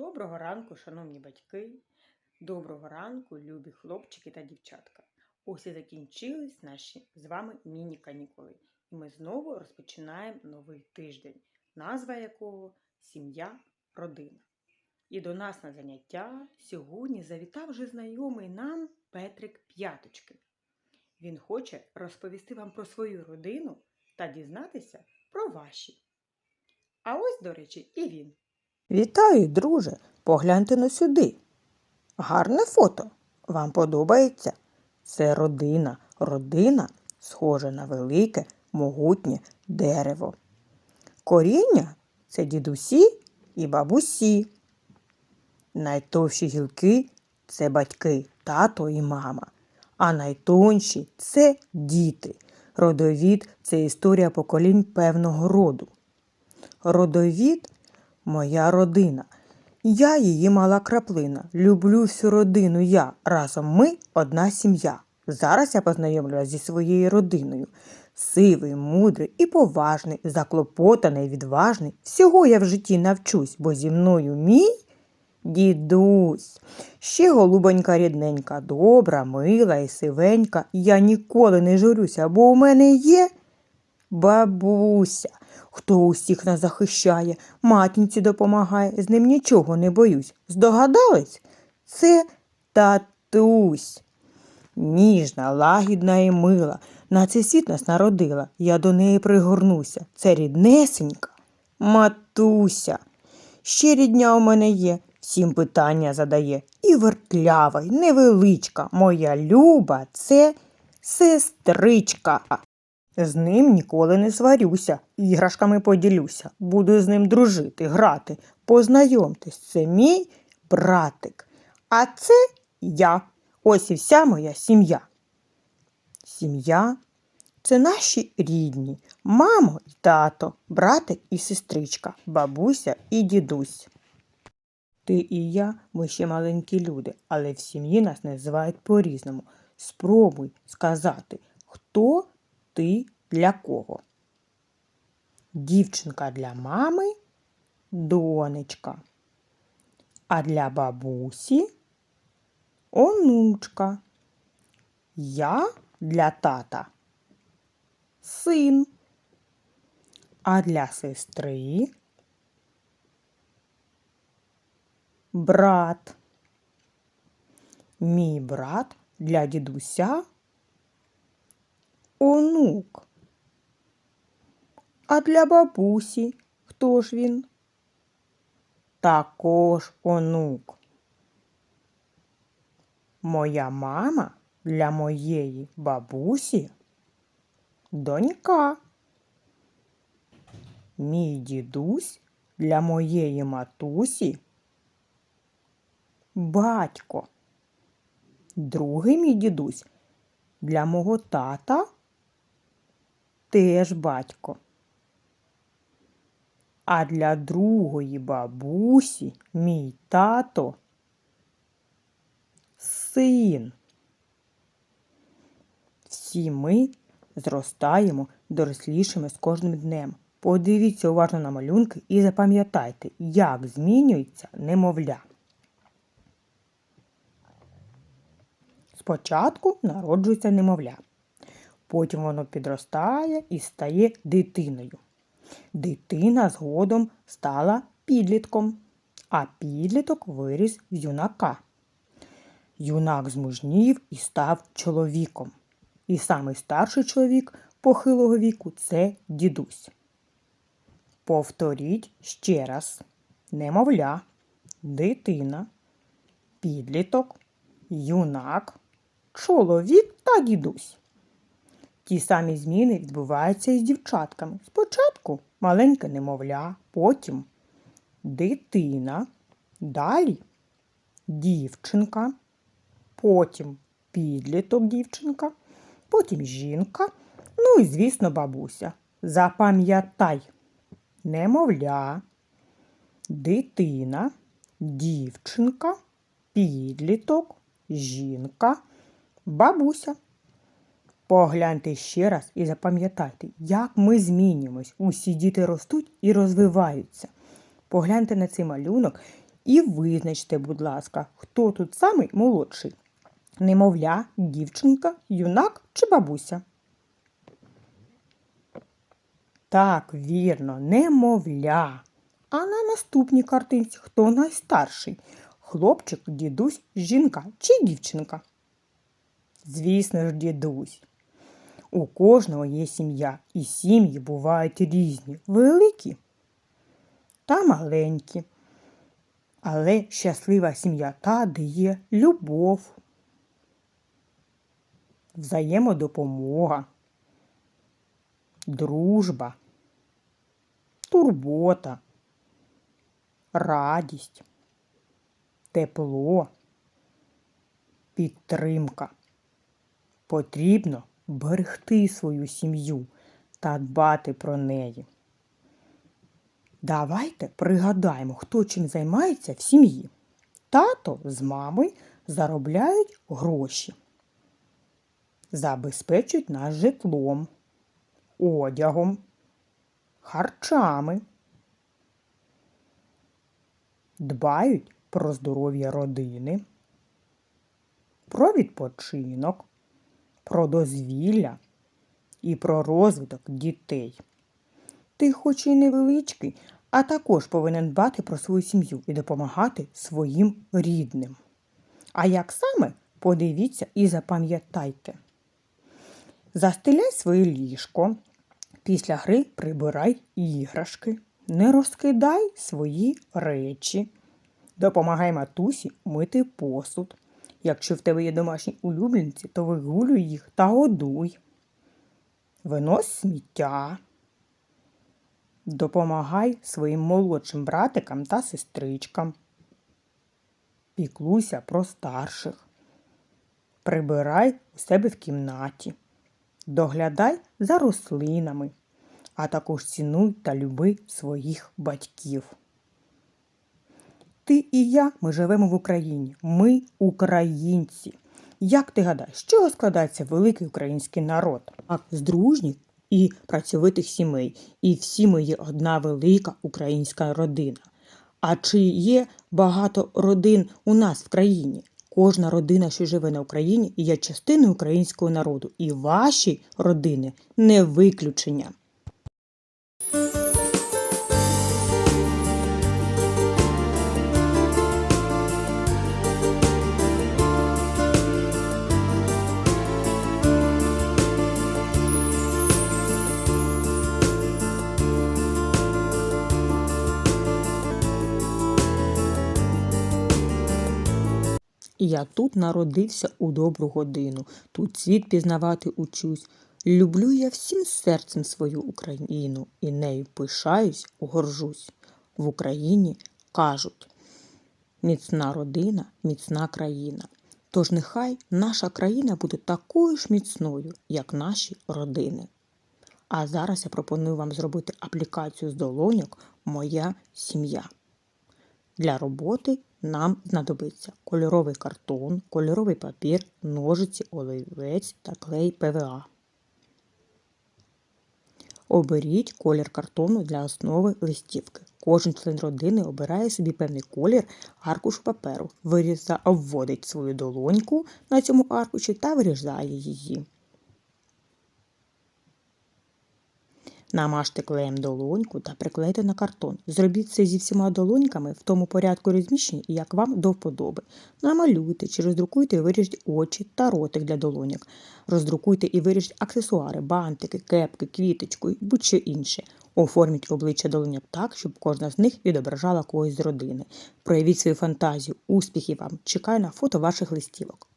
Доброго ранку, шановні батьки. Доброго ранку, любі хлопчики та дівчатка. Ось і закінчились наші з вами міні-канікули. І ми знову розпочинаємо новий тиждень, назва якого Сім'я, родина. І до нас на заняття сьогодні завітав вже знайомий нам Петрик П'яточки. Він хоче розповісти вам про свою родину та дізнатися про ваші. А ось, до речі, і він. Вітаю, друже. Погляньте на сюди. Гарне фото. Вам подобається? Це родина. Родина схожа на велике, могутнє дерево. Коріння це дідусі і бабусі. Найтовші гілки це батьки, тато і мама. А найтонші це діти. Родовід це історія поколінь певного роду. Родовід моя родина. Я її мала краплина. Люблю всю родину я. Разом ми одна сім'я. Зараз я познайомлю вас зі своєю родиною. Сивий, мудрий і поважний, заклопотаний, відважний. Всього я в житті навчусь, бо зі мною мій дідусь. Ще голубонька рідненька, добра, мила і сивенька. Я ніколи не журюся, бо у мене є бабуся. Хто усіх нас захищає, матінці допомагає, з ним нічого не боюсь. Здогадались? Це татусь. Ніжна, лагідна і мила. На цей світ нас народила. Я до неї пригорнуся. Це ріднесенька, матуся. Ще рідня у мене є, всім питання задає. І вертлява, й невеличка. Моя люба це сестричка. З ним ніколи не сварюся, іграшками поділюся. Буду з ним дружити, грати. Познайомтесь, це мій братик. А це я. Ось і вся моя сім'я. Сім'я це наші рідні, мамо і тато, братик і сестричка, бабуся і дідусь. Ти і я, ми ще маленькі люди, але в сім'ї нас називають по-різному. Спробуй сказати, хто ти для кого? Дівчинка для мами, донечка. А для бабусі онучка. Я для тата син. А для сестри брат. Мій брат для дідуся онук. А для бабусі хто ж він? Також онук. Моя мама для моєї бабусі донька. Мій дідусь для моєї матусі батько. Другий мій дідусь для мого тата теж батько. А для другої бабусі мій тато син. Всі ми зростаємо дорослішими з кожним днем. Подивіться уважно на малюнки і запам'ятайте, як змінюється немовля. Спочатку народжується немовля. Потім воно підростає і стає дитиною. Дитина згодом стала підлітком, а підліток виріс в юнака. Юнак змужнів і став чоловіком. І самий старший чоловік похилого віку це дідусь. Повторіть ще раз: немовля, дитина, підліток, юнак, чоловік та дідусь. Ті самі зміни відбуваються і з дівчатками. Спочатку маленьке немовля, потім дитина, далі дівчинка, потім підліток дівчинка, потім жінка, ну і, звісно, бабуся. Запам'ятай, немовля, дитина, дівчинка, підліток, жінка, бабуся. Погляньте ще раз і запам'ятайте, як ми змінюємось. Усі діти ростуть і розвиваються. Погляньте на цей малюнок і визначте, будь ласка, хто тут самий молодший. Немовля, дівчинка, юнак чи бабуся? Так, вірно, немовля. А на наступній картинці хто найстарший? Хлопчик, дідусь, жінка чи дівчинка? Звісно ж, дідусь. У кожного є сім'я, і сім'ї бувають різні, великі та маленькі. Але щаслива сім'я та, де є любов, взаємодопомога, дружба, турбота, радість, тепло, підтримка. Потрібно берегти свою сім'ю та дбати про неї. Давайте пригадаємо, хто чим займається в сім'ї. Тато з мамою заробляють гроші, забезпечують нас житлом, одягом, харчами, дбають про здоров'я родини, про відпочинок, про дозвілля і про розвиток дітей. Ти хоч і невеличкий, а також повинен дбати про свою сім'ю і допомагати своїм рідним. А як саме, подивіться і запам'ятайте. Застеляй своє ліжко. Після гри прибирай іграшки. Не розкидай свої речі. Допомагай матусі мити посуд. Якщо в тебе є домашні улюбленці, то вигулюй їх та годуй. Винось сміття. Допомагай своїм молодшим братикам та сестричкам. Піклуйся про старших. Прибирай у себе в кімнаті. Доглядай за рослинами, а також цінуй та люби своїх батьків. Ти і я ми живемо в Україні. Ми українці. Як ти гадаєш, з чого складається великий український народ? Так, з дружніх і працьовитих сімей. І всі ми є одна велика українська родина. А чи є багато родин у нас в країні? Кожна родина, що живе на Україні, є частиною українського народу, і ваші родини не виключення. Я тут народився у добру годину, тут світ пізнавати учусь. Люблю я всім серцем свою Україну і нею пишаюсь, горжусь. В Україні кажуть міцна родина, міцна країна. Тож нехай наша країна буде такою ж міцною, як наші родини. А зараз я пропоную вам зробити аплікацію з долоньок Моя сім'я. Для роботи нам знадобиться кольоровий картон, кольоровий папір, ножиці, олівець та клей ПВА. Оберіть колір картону для основи листівки. Кожен член родини обирає собі певний колір аркушу паперу, виріза, вводить свою долоньку на цьому аркуші та вирізає її. Намажте клеєм долоньку та приклейте на картон. Зробіть це зі всіма долоньками в тому порядку розміщені, як вам до вподоби. Намалюйте чи роздрукуйте і виріжте очі та ротик для долоньок. Роздрукуйте і виріжте аксесуари, бантики, кепки, квіточку і будь-що інше. Оформіть обличчя долоньок так, щоб кожна з них відображала когось з родини. Проявіть свою фантазію, успіхів вам. Чекаю на фото ваших листівок.